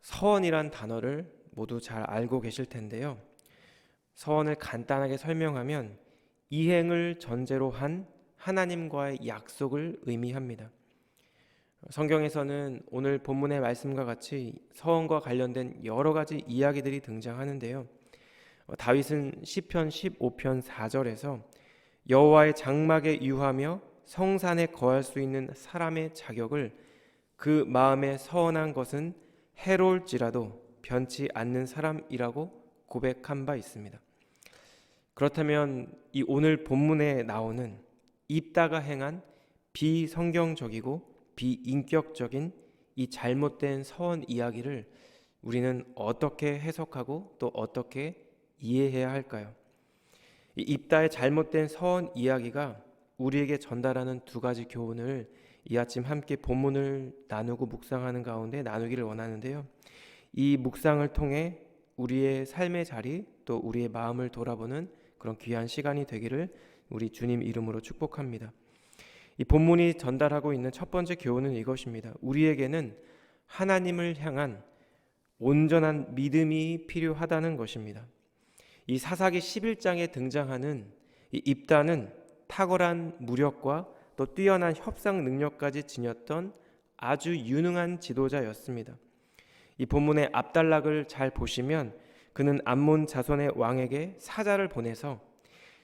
서원이란 단어를 모두 잘 알고 계실 텐데요. 서원을 간단하게 설명하면 이행을 전제로 한 하나님과의 약속을 의미합니다. 성경에서는 오늘 본문의 말씀과 같이 서원과 관련된 여러 가지 이야기들이 등장하는데요. 어, 다윗은 시편 15편 4절에서 여호와의 장막에 유하며 성산에 거할 수 있는 사람의 자격을 그 마음에 서원한 것은 해로울지라도 변치 않는 사람이라고 고백한 바 있습니다. 그렇다면 이 오늘 본문에 나오는 입다가 행한 비성경적이고 비인격적인 이 잘못된 서원 이야기를 우리는 어떻게 해석하고 또 어떻게 이해해야 할까요? 이 입다의 잘못된 서원 이야기가 우리에게 전달하는 두 가지 교훈을 이 아침 함께 본문을 나누고 묵상하는 가운데 나누기를 원하는데요. 이 묵상을 통해 우리의 삶의 자리 또 우리의 마음을 돌아보는 그런 귀한 시간이 되기를 우리 주님 이름으로 축복합니다. 이 본문이 전달하고 있는 첫 번째 교훈은 이것입니다. 우리에게는 하나님을 향한 온전한 믿음이 필요하다는 것입니다. 이 사사기 11장에 등장하는 이 입다는 탁월한 무력과 또 뛰어난 협상 능력까지 지녔던 아주 유능한 지도자였습니다. 이 본문의 압달락을 잘 보시면 그는 암몬 자손의 왕에게 사자를 보내서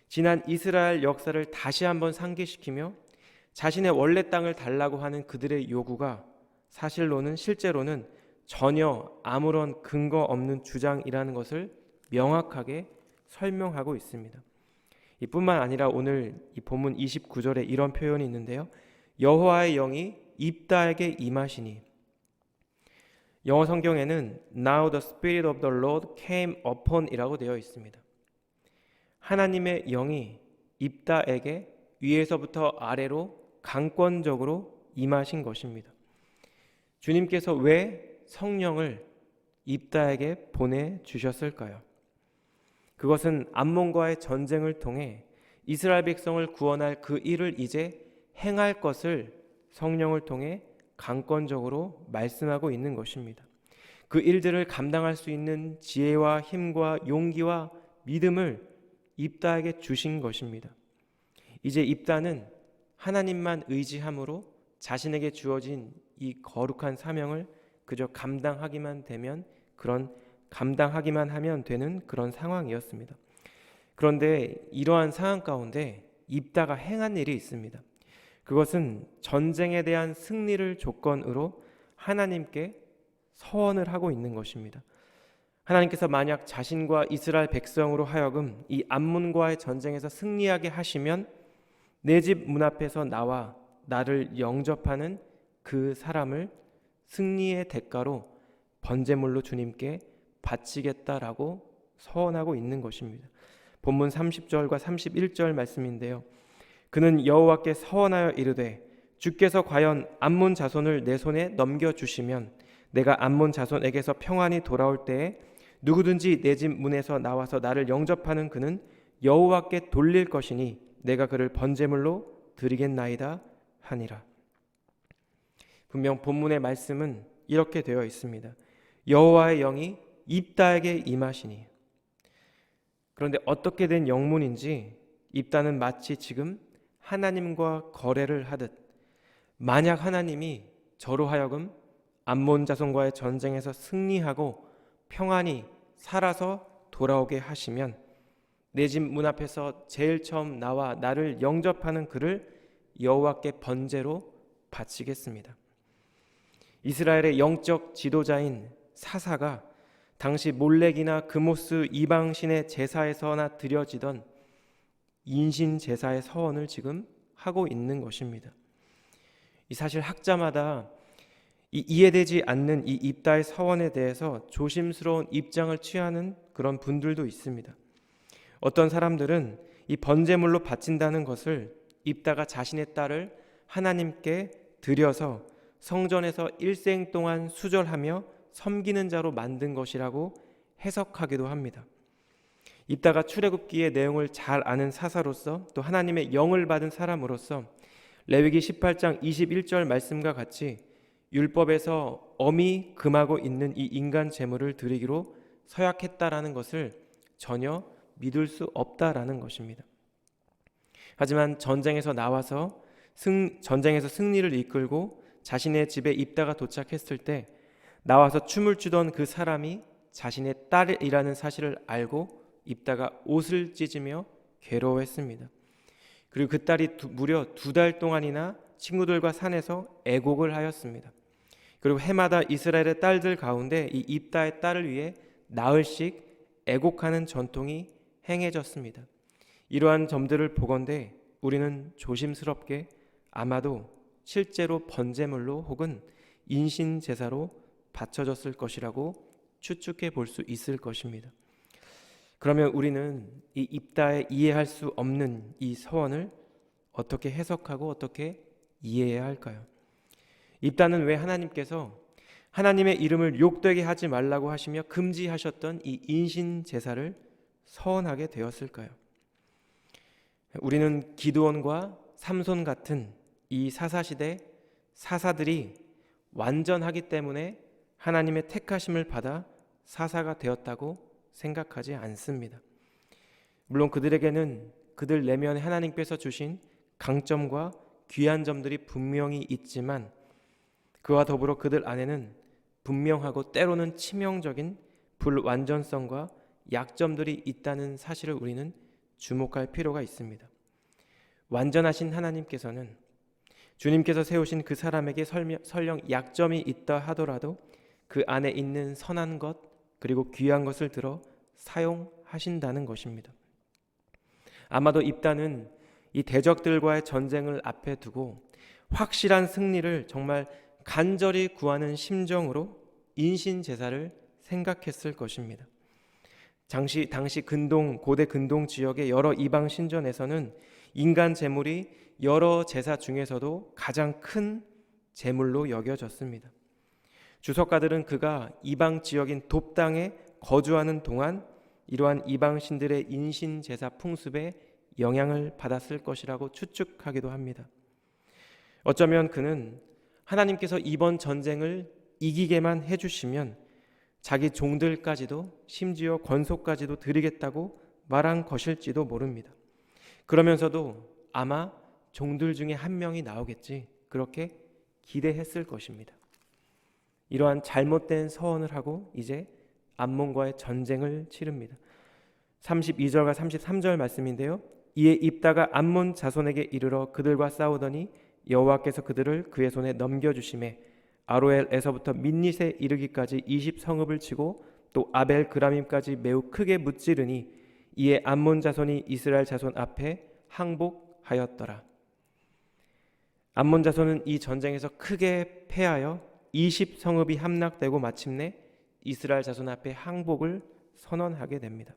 지난 이스라엘 역사를 다시 한번 상기시키며 자신의 원래 땅을 달라고 하는 그들의 요구가 사실로는 실제로는 전혀 아무런 근거 없는 주장이라는 것을 명확하게 설명하고 있습니다. 이뿐만 아니라 오늘 이 본문 29절에 이런 표현이 있는데요. 여호와의 영이 입다에게 임하시니 영어 성경에는 Now the Spirit of the Lord came upon이라고 되어 있습니다. 하나님의 영이 입다에게 위에서부터 아래로 강권적으로 임하신 것입니다. 주님께서 왜 성령을 입다에게 보내 주셨을까요? 그것은 암몬과의 전쟁을 통해 이스라엘 백성을 구원할 그 일을 이제 행할 것을 성령을 통해 강권적으로 말씀하고 있는 것입니다. 그 일들을 감당할 수 있는 지혜와 힘과 용기와 믿음을 입다에게 주신 것입니다. 이제 입다는 하나님만 의지함으로 자신에게 주어진 이 거룩한 사명을 그저 감당하기만 되면 그런 감당하기만 하면 되는 그런 상황이었습니다. 그런데 이러한 상황 가운데 입다가 행한 일이 있습니다. 그것은 전쟁에 대한 승리를 조건으로 하나님께 서원을 하고 있는 것입니다. 하나님께서 만약 자신과 이스라엘 백성으로 하여금 이 암문과의 전쟁에서 승리하게 하시면 내 집 문 앞에서 나와 나를 영접하는 그 사람을 승리의 대가로 번제물로 주님께 바치겠다라고 서원하고 있는 것입니다. 본문 30절과 31절 말씀인데요. 그는 여호와께 서원하여 이르되 주께서 과연 암몬 자손을 내 손에 넘겨 주시면 내가 암몬 자손에게서 평안히 돌아올 때에 누구든지 내 집 문에서 나와서 나를 영접하는 그는 여호와께 돌릴 것이니 내가 그를 번제물로 드리겠나이다 하니라. 분명 본문의 말씀은 이렇게 되어 있습니다. 여호와의 영이 입다에게 임하시니 그런데 어떻게 된 영문인지 입다는 마치 지금 하나님과 거래를 하듯 만약 하나님이 저로 하여금 암몬 자손과의 전쟁에서 승리하고 평안히 살아서 돌아오게 하시면 내 집 문 앞에서 제일 처음 나와 나를 영접하는 그를 여호와께 번제로 바치겠습니다. 이스라엘의 영적 지도자인 사사가 당시 몰렉이나 금오스 이방신의 제사에서나 드려지던 인신 제사의 서원을 지금 하고 있는 것입니다. 이 사실 학자마다 이 이해되지 않는 이 입다의 서원에 대해서 조심스러운 입장을 취하는 그런 분들도 있습니다. 어떤 사람들은 이 번제물로 바친다는 것을 입다가 자신의 딸을 하나님께 드려서 성전에서 일생 동안 수절하며 섬기는 자로 만든 것이라고 해석하기도 합니다. 입다가 출애굽기의 내용을 잘 아는 사사로서 또 하나님의 영을 받은 사람으로서 레위기 18장 21절 말씀과 같이 율법에서 엄히 금하고 있는 이 인간 재물을 드리기로 서약했다라는 것을 전혀 믿을 수 없다라는 것입니다. 하지만 전쟁에서 나와서 승, 전쟁에서 승리를 이끌고 자신의 집에 입다가 도착했을 때 나와서 춤을 추던 그 사람이 자신의 딸이라는 사실을 알고 입다가 옷을 찢으며 괴로워했습니다. 그리고 그 딸이 두, 무려 두 달 동안이나 친구들과 산에서 애곡을 하였습니다. 그리고 해마다 이스라엘의 딸들 가운데 이 입다의 딸을 위해 나흘씩 애곡하는 전통이 행해졌습니다. 이러한 점들을 보건대 우리는 조심스럽게 아마도 실제로 번제물로 혹은 인신 제사로 바쳐졌을 것이라고 추측해 볼 수 있을 것입니다. 그러면 우리는 이 입다에 이해할 수 없는 이 서원을 어떻게 해석하고 어떻게 이해해야 할까요? 입다는 왜 하나님께서 하나님의 이름을 욕되게 하지 말라고 하시며 금지하셨던 이 인신 제사를 서원하게 되었을까요? 우리는 기드온과 삼손 같은 이 사사시대 사사들이 완전하기 때문에 하나님의 택하심을 받아 사사가 되었다고 생각하지 않습니다. 물론 그들에게는 그들 내면에 하나님께서 주신 강점과 귀한 점들이 분명히 있지만 그와 더불어 그들 안에는 분명하고 때로는 치명적인 불완전성과 약점들이 있다는 사실을 우리는 주목할 필요가 있습니다. 완전하신 하나님께서는 주님께서 세우신 그 사람에게 설령 약점이 있다 하더라도 그 안에 있는 선한 것 그리고 귀한 것을 들어 사용하신다는 것입니다. 아마도 입다는 이 대적들과의 전쟁을 앞에 두고 확실한 승리를 정말 간절히 구하는 심정으로 인신 제사를 생각했을 것입니다. 당시 당시 근동 고대 근동 지역의 여러 이방 신전에서는 인간 제물이 여러 제사 중에서도 가장 큰 제물로 여겨졌습니다. 주석가들은 그가 이방 지역인 돕당에 거주하는 동안 이러한 이방 신들의 인신 제사 풍습에 영향을 받았을 것이라고 추측하기도 합니다. 어쩌면 그는 하나님께서 이번 전쟁을 이기게만 해주시면 자기 종들까지도 심지어 권속까지도 드리겠다고 말한 것일지도 모릅니다. 그러면서도 아마 종들 중에 한 명이 나오겠지 그렇게 기대했을 것입니다. 이러한 잘못된 서원을 하고 이제 암몬과의 전쟁을 치릅니다. 32절과 33절 말씀인데요. 이에 입다가 암몬 자손에게 이르러 그들과 싸우더니 여호와께서 그들을 그의 손에 넘겨 주심에 아로엘에서부터 민닛에 이르기까지 20 성읍을 치고 또 아벨 그라밈까지 매우 크게 무찌르니 이에 암몬 자손이 이스라엘 자손 앞에 항복하였더라. 암몬 자손은 이 전쟁에서 크게 패하여 20 성읍이 함락되고 마침내 이스라엘 자손 앞에 항복을 선언하게 됩니다.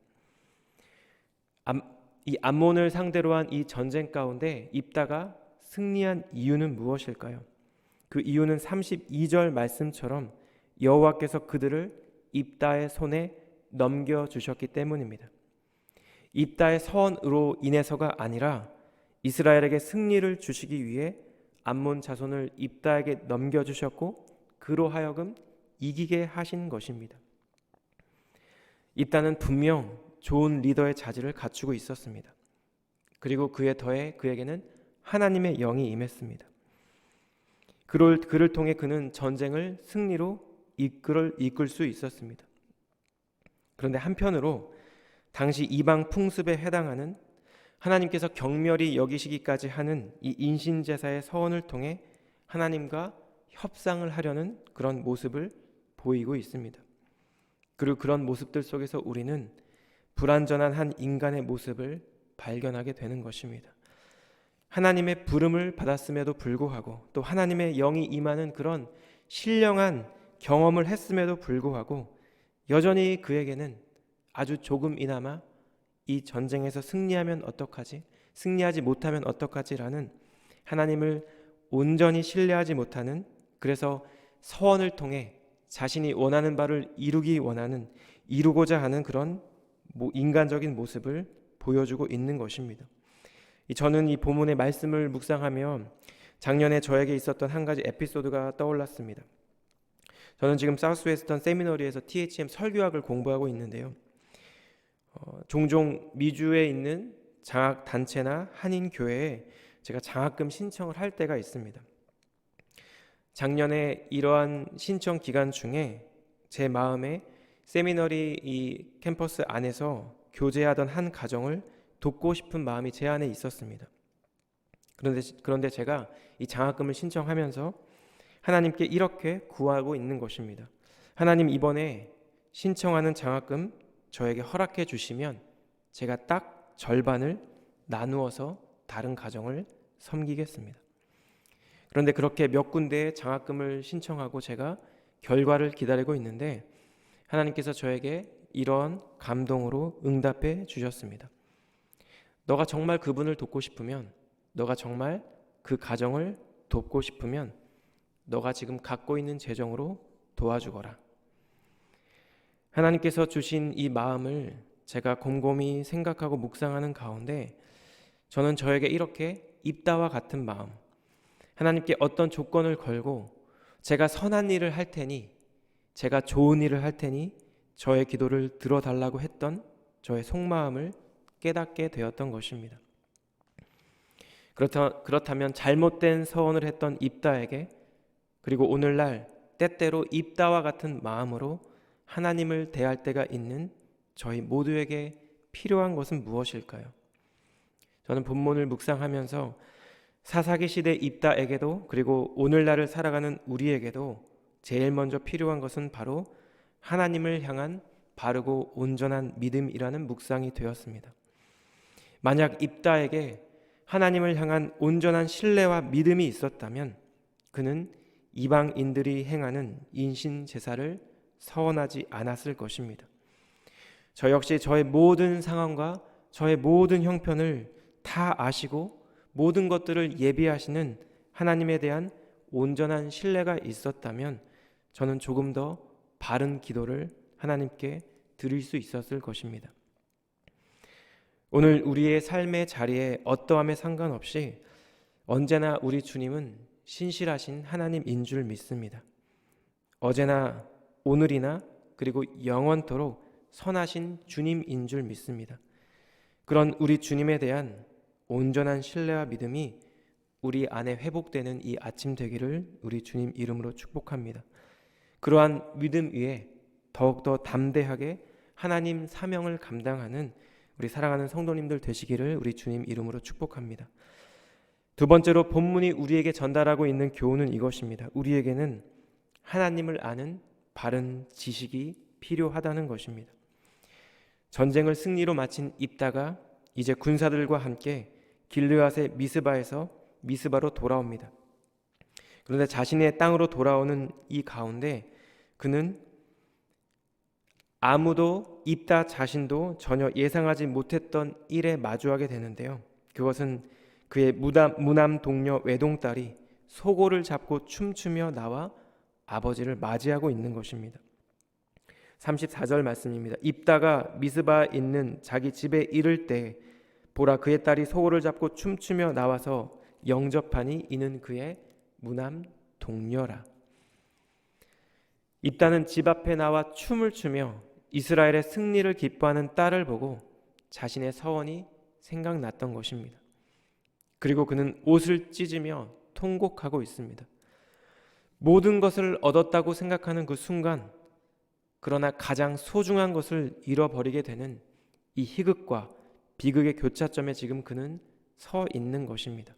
이 암몬을 상대로 한 이 전쟁 가운데 입다가 승리한 이유는 무엇일까요? 그 이유는 32절 말씀처럼 여호와께서 그들을 입다의 손에 넘겨 주셨기 때문입니다. 입다의 선으로 인해서가 아니라 이스라엘에게 승리를 주시기 위해 암몬 자손을 입다에게 넘겨 주셨고 그로 하여금 이기게 하신 것입니다. 입다는 분명 좋은 리더의 자질을 갖추고 있었습니다. 그리고 그에 더해 그에게는 하나님의 영이 임했습니다. 그를, 그를 통해 그는 전쟁을 승리로 이끌, 이끌 수 있었습니다. 그런데 한편으로 당시 이방 풍습에 해당하는 하나님께서 경멸이 여기시기까지 하는 이 인신제사의 서원을 통해 하나님과 협상을 하려는 그런 모습을 보이고 있습니다. 그리고 그런 모습들 속에서 우리는 불완전한 한 인간의 모습을 발견하게 되는 것입니다. 하나님의 부름을 받았음에도 불구하고 또 하나님의 영이 임하는 그런 신령한 경험을 했음에도 불구하고 여전히 그에게는 아주 조금이나마 이 전쟁에서 승리하면 어떡하지? 승리하지 못하면 어떡하지 라는 하나님을 온전히 신뢰하지 못하는 그래서 서원을 통해 자신이 원하는 바를 이루기 원하는 이루고자 하는 그런 인간적인 모습을 보여주고 있는 것입니다. 저는 이 본문의 말씀을 묵상하며 작년에 저에게 있었던 한 가지 에피소드가 떠올랐습니다. 저는 지금 사우스웨스턴 세미너리에서 THM 설교학을 공부하고 있는데요. 어, 종종 미주에 있는 장학 단체나 한인 교회에 제가 장학금 신청을 할 때가 있습니다. 작년에 이러한 신청 기간 중에 제 마음에 세미너리 이 캠퍼스 안에서 교제하던 한 가정을 돕고 싶은 마음이 제 안에 있었습니다. 그런데 그런데 제가 이 장학금을 신청하면서 하나님께 이렇게 구하고 있는 것입니다. 하나님 이번에 신청하는 장학금 저에게 허락해 주시면 제가 딱 절반을 나누어서 다른 가정을 섬기겠습니다. 그런데 그렇게 몇 군데의 장학금을 신청하고 제가 결과를 기다리고 있는데 하나님께서 저에게 이런 감동으로 응답해 주셨습니다. 너가 정말 그분을 돕고 싶으면 너가 정말 그 가정을 돕고 싶으면 너가 지금 갖고 있는 재정으로 도와주거라. 하나님께서 주신 이 마음을 제가 곰곰이 생각하고 묵상하는 가운데 저는 저에게 이렇게 입다와 같은 마음, 하나님께 어떤 조건을 걸고 제가 선한 일을 할 테니, 제가 좋은 일을 할 테니 저의 기도를 들어달라고 했던 저의 속마음을 깨닫게 되었던 것입니다. 그렇다, 그렇다면 잘못된 서원을 했던 입다에게 그리고 오늘날 때때로 입다와 같은 마음으로 하나님을 대할 때가 있는 저희 모두에게 필요한 것은 무엇일까요? 저는 본문을 묵상하면서 사사기 시대 입다에게도 그리고 오늘날을 살아가는 우리에게도 제일 먼저 필요한 것은 바로 하나님을 향한 바르고 온전한 믿음이라는 묵상이 되었습니다. 만약 입다에게 하나님을 향한 온전한 신뢰와 믿음이 있었다면 그는 이방인들이 행하는 인신 제사를 서원하지 않았을 것입니다. 저 역시 저의 모든 상황과 저의 모든 형편을 다 아시고 모든 것들을 예비하시는 하나님에 대한 온전한 신뢰가 있었다면 저는 조금 더 바른 기도를 하나님께 드릴 수 있었을 것입니다. 오늘 우리의 삶의 자리에 어떠함에 상관없이 언제나 우리 주님은 신실하신 하나님인 줄 믿습니다. 어제나 오늘이나 그리고 영원토록 선하신 주님인 줄 믿습니다. 그런 우리 주님에 대한 온전한 신뢰와 믿음이 우리 안에 회복되는 이 아침 되기를 우리 주님 이름으로 축복합니다. 그러한 믿음 위에 더욱더 담대하게 하나님 사명을 감당하는 우리 사랑하는 성도님들 되시기를 우리 주님 이름으로 축복합니다. 두 번째로 본문이 우리에게 전달하고 있는 교훈은 이것입니다. 우리에게는 하나님을 아는 바른 지식이 필요하다는 것입니다. 전쟁을 승리로 마친 입다가 이제 군사들과 함께 길르앗의 미스바에서 미스바로 돌아옵니다. 그런데 자신의 땅으로 돌아오는 이 가운데 그는 아무도 입다 자신도 전혀 예상하지 못했던 일에 마주하게 되는데요. 그것은 그의 무남, 무남 동료 외동딸이 소고를 잡고 춤추며 나와 아버지를 맞이하고 있는 것입니다. 34절 말씀입니다. 입다가 미스바 있는 자기 집에 이를 때 보라 그의 딸이 소고를 잡고 춤추며 나와서 영접하니 이는 그의 무남 동료라. 입다는 집 앞에 나와 춤을 추며 이스라엘의 승리를 기뻐하는 딸을 보고 자신의 서원이 생각났던 것입니다. 그리고 그는 옷을 찢으며 통곡하고 있습니다. 모든 것을 얻었다고 생각하는 그 순간, 그러나 가장 소중한 것을 잃어버리게 되는 이 희극과 비극의 교차점에 지금 그는 서 있는 것입니다.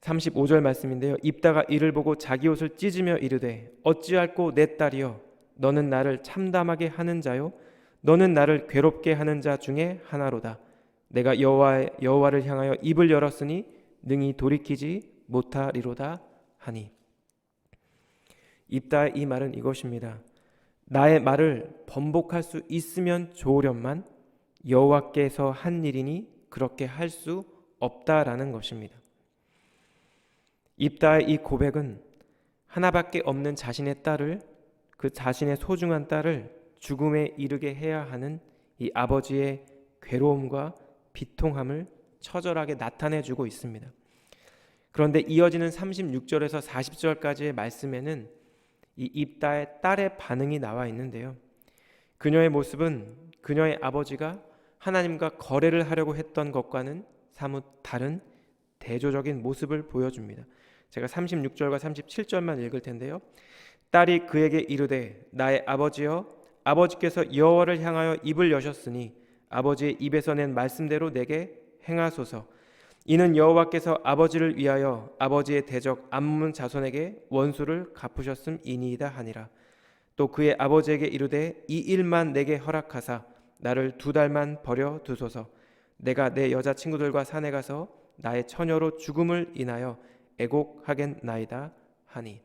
35절 말씀인데요. 입다가 이를 보고 자기 옷을 찢으며 이르되 어찌할꼬 내 딸이여 너는 나를 참담하게 하는 자요 너는 나를 괴롭게 하는 자 중에 하나로다. 내가 여호와 여호와를 향하여 입을 열었으니 능히 돌이키지 못하리로다 하니 입다의 이 말은 이것입니다. 나의 말을 번복할 수 있으면 좋으련만 여호와께서 한 일이니 그렇게 할 수 없다라는 것입니다. 입다의 이 고백은 하나밖에 없는 자신의 딸을 그 자신의 소중한 딸을 죽음에 이르게 해야 하는 이 아버지의 괴로움과 비통함을 처절하게 나타내 주고 있습니다. 그런데 이어지는 36절에서 40절까지의 말씀에는 이 입다의 딸의 반응이 나와 있는데요. 그녀의 모습은 그녀의 아버지가 하나님과 거래를 하려고 했던 것과는 사뭇 다른 대조적인 모습을 보여줍니다. 제가 36절과 37절만 읽을 텐데요. 딸이 그에게 이르되 나의 아버지여 아버지께서 여호와를 향하여 입을 여셨으니 아버지의 입에서 낸 말씀대로 내게 행하소서. 이는 여호와께서 아버지를 위하여 아버지의 대적 암문 자손에게 원수를 갚으셨음이니이다 하니라. 또 그의 아버지에게 이르되 이 일만 내게 허락하사 나를 두 달만 버려 두소서. 내가 내 여자 친구들과 산에 가서 나의 처녀로 죽음을 인하여 애곡하겠나이다 하니.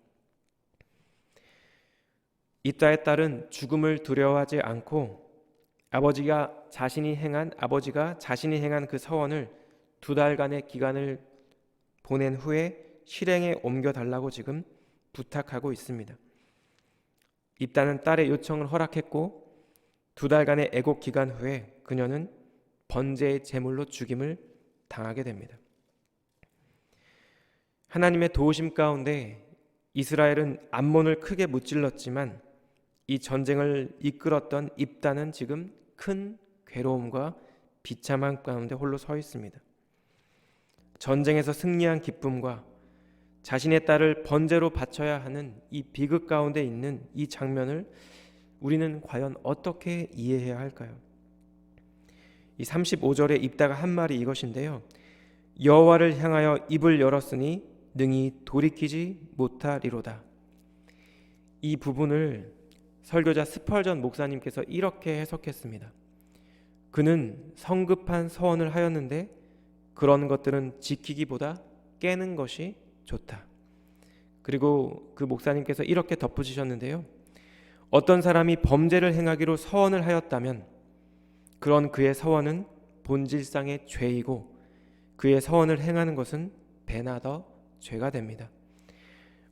이따의 딸은 죽음을 두려워하지 않고 아버지가 자신이 행한 아버지가 자신이 행한 그 서원을 두 달간의 기간을 보낸 후에 실행에 옮겨 달라고 지금 부탁하고 있습니다. 입다는 딸의 요청을 허락했고 두 달간의 애곡 기간 후에 그녀는 번제의 제물로 죽임을 당하게 됩니다. 하나님의 도우심 가운데 이스라엘은 암몬을 크게 무찔렀지만 이 전쟁을 이끌었던 입다는 지금 큰 괴로움과 비참함 가운데 홀로 서 있습니다. 전쟁에서 승리한 기쁨과 자신의 딸을 번제로 바쳐야 하는 이 비극 가운데 있는 이 장면을 우리는 과연 어떻게 이해해야 할까요? 이 35절에 입다가 한 말이 이것인데요. 여호와를 향하여 입을 열었으니 능히 돌이키지 못하리로다. 이 부분을 설교자 스펄전 목사님께서 이렇게 해석했습니다. 그는 성급한 서원을 하였는데 그런 것들은 지키기보다 깨는 것이 좋다. 그리고 그 목사님께서 이렇게 덧붙이셨는데요. 어떤 사람이 범죄를 행하기로 서원을 하였다면 그런 그의 서원은 본질상의 죄이고 그의 서원을 행하는 것은 배나 더 죄가 됩니다.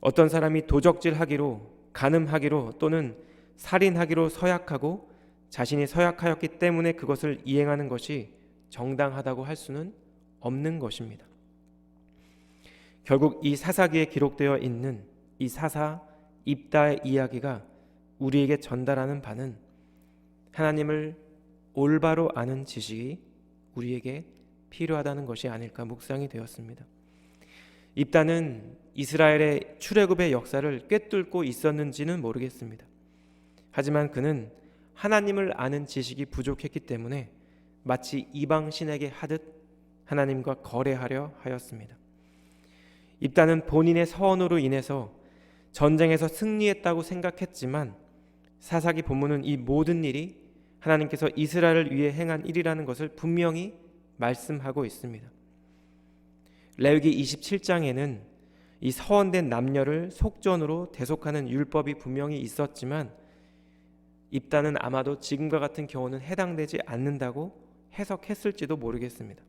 어떤 사람이 도적질하기로 간음하기로 또는 살인하기로 서약하고 자신이 서약하였기 때문에 그것을 이행하는 것이 정당하다고 할 수는 없는 것입니다. 결국 이 사사기에 기록되어 있는 이 사사 입다의 이야기가 우리에게 전달하는 바는 하나님을 올바로 아는 지식이 우리에게 필요하다는 것이 아닐까 묵상이 되었습니다. 입다는 이스라엘의 출애굽의 역사를 꿰뚫고 있었는지는 모르겠습니다. 하지만 그는 하나님을 아는 지식이 부족했기 때문에 마치 이방 신에게 하듯 하나님과 거래하려 하였습니다. 입다는 본인의 서원으로 인해서 전쟁에서 승리했다고 생각했지만 사사기 본문은 이 모든 일이 하나님께서 이스라엘을 위해 행한 일이라는 것을 분명히 말씀하고 있습니다. 레위기 27장에는 이 서원된 남녀를 속전으로 대속하는 율법이 분명히 있었지만 입다는 아마도 지금과 같은 경우는 해당되지 않는다고 해석했을지도 모르겠습니다.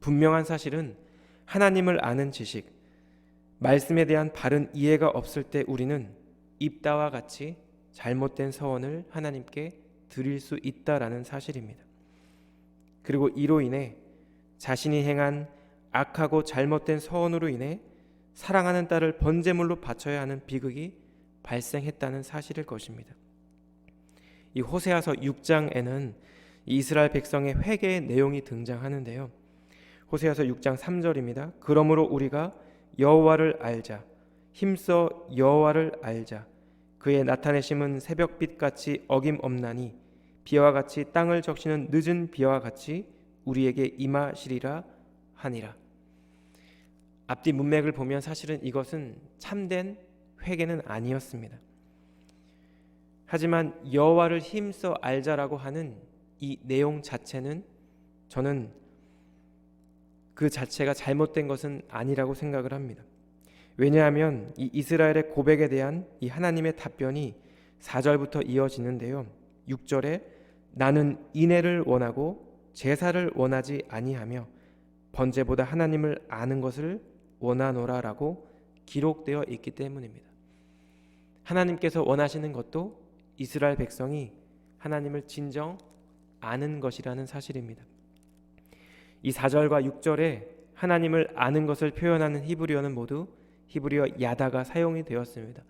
분명한 사실은 하나님을 아는 지식, 말씀에 대한 바른 이해가 없을 때 우리는 입다와 같이 잘못된 서원을 하나님께 드릴 수 있다라는 사실입니다. 그리고 이로 인해 자신이 행한 악하고 잘못된 서원으로 인해 사랑하는 딸을 번제물로 바쳐야 하는 비극이 발생했다는 사실일 것입니다. 이 호세아서 6장에는 이스라엘 백성의 회개의 내용이 등장하는데요. 호세아서 6장 3절입니다. 그러므로 우리가 여호와를 알자 힘써 여호와를 알자 그의 나타내심은 새벽빛 같이 어김없나니 비와 같이 땅을 적시는 늦은 비와 같이 우리에게 임하시리라 하니라. 앞뒤 문맥을 보면 사실은 이것은 참된 회개는 아니었습니다. 하지만 여호와를 힘써 알자라고 하는 이 내용 자체는 저는 그 자체가 잘못된 것은 아니라고 생각을 합니다. 왜냐하면 이 이스라엘의 고백에 대한 이 하나님의 답변이 4절부터 이어지는데요. 6절에 나는 인애를 원하고 제사를 원하지 아니하며 번제보다 하나님을 아는 것을 원하노라라고 기록되어 있기 때문입니다. 하나님께서 원하시는 것도 이스라엘 백성이 하나님을 진정 아는 것이라는 사실입니다. 이 4절과 6절에 하나님을 아는 것을 표현하는 히브리어는 모두 히브리어 야다가 사용이 되었습니다.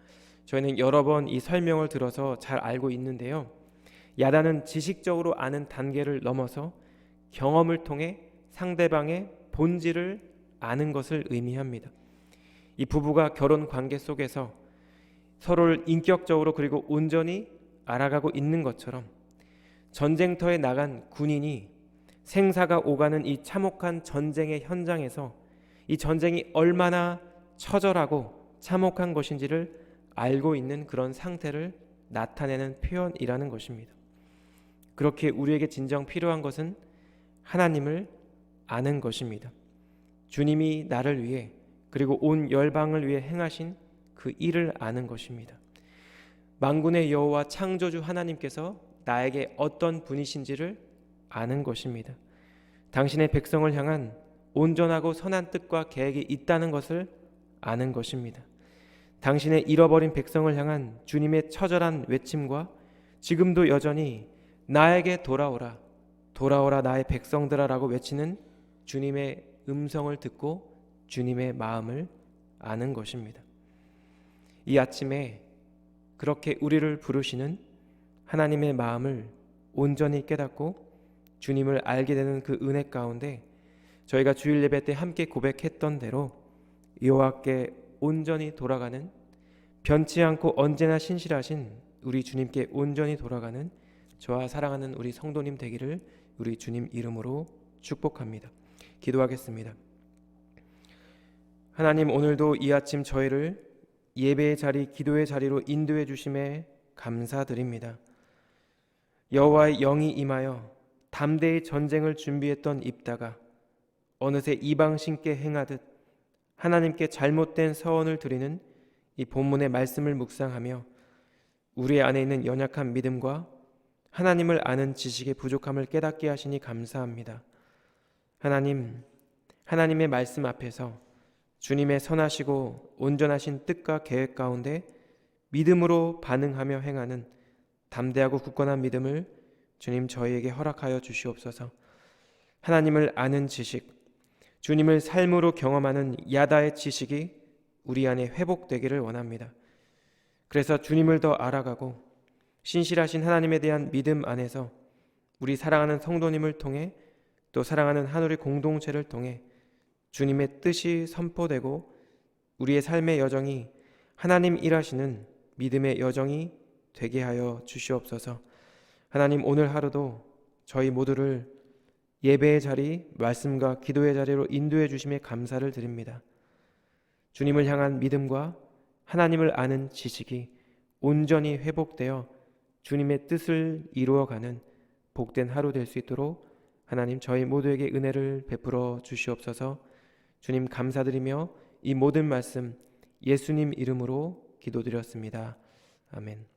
저희는 여러 번 이 설명을 들어서 잘 알고 있는데요. 야단은 지식적으로 아는 단계를 넘어서 경험을 통해 상대방의 본질을 아는 것을 의미합니다. 이 부부가 결혼 관계 속에서 서로를 인격적으로 그리고 온전히 알아가고 있는 것처럼 전쟁터에 나간 군인이 생사가 오가는 이 참혹한 전쟁의 현장에서 이 전쟁이 얼마나 처절하고 참혹한 것인지를 알고 있는 그런 상태를 나타내는 표현이라는 것입니다. 그렇게 우리에게 진정 필요한 것은 하나님을 아는 것입니다. 주님이 나를 위해 그리고 온 열방을 위해 행하신 그 일을 아는 것입니다. 만군의 여호와 창조주 하나님께서 나에게 어떤 분이신지를 아는 것입니다. 당신의 백성을 향한 온전하고 선한 뜻과 계획이 있다는 것을 아는 것입니다. 당신의 잃어버린 백성을 향한 주님의 처절한 외침과 지금도 여전히 나에게 돌아오라, 돌아오라 나의 백성들아 라고 외치는 주님의 음성을 듣고 주님의 마음을 아는 것입니다. 이 아침에 그렇게 우리를 부르시는 하나님의 마음을 온전히 깨닫고 주님을 알게 되는 그 은혜 가운데 저희가 주일 예배 때 함께 고백했던 대로 여호와께 온전히 돌아가는 변치 않고 언제나 신실하신 우리 주님께 온전히 돌아가는 저와 사랑하는 우리 성도님 되기를 우리 주님 이름으로 축복합니다. 기도하겠습니다. 하나님 오늘도 이 아침 저희를 예배의 자리, 기도의 자리로 인도해 주심에 감사드립니다. 여호와의 영이 임하여 담대히 전쟁을 준비했던 입다가 어느새 이방 신께 행하듯 하나님께 잘못된 서원을 드리는 이 본문의 말씀을 묵상하며 우리 안에 있는 연약한 믿음과 하나님을 아는 지식의 부족함을 깨닫게 하시니 감사합니다. 하나님, 하나님의 말씀 앞에서 주님의 선하시고 온전하신 뜻과 계획 가운데 믿음으로 반응하며 행하는 담대하고 굳건한 믿음을 주님 저희에게 허락하여 주시옵소서. 하나님을 아는 지식, 주님을 삶으로 경험하는 야다의 지식이 우리 안에 회복되기를 원합니다. 그래서 주님을 더 알아가고 신실하신 하나님에 대한 믿음 안에서 우리 사랑하는 성도님을 통해 또 사랑하는 하늘의 공동체를 통해 주님의 뜻이 선포되고 우리의 삶의 여정이 하나님 일하시는 믿음의 여정이 되게 하여 주시옵소서. 하나님 오늘 하루도 저희 모두를 예배의 자리, 말씀과 기도의 자리로 인도해 주심에 감사를 드립니다. 주님을 향한 믿음과 하나님을 아는 지식이 온전히 회복되어 주님의 뜻을 이루어가는 복된 하루 될 수 있도록 하나님 저희 모두에게 은혜를 베풀어 주시옵소서. 주님 감사드리며 이 모든 말씀 예수님 이름으로 기도드렸습니다. 아멘.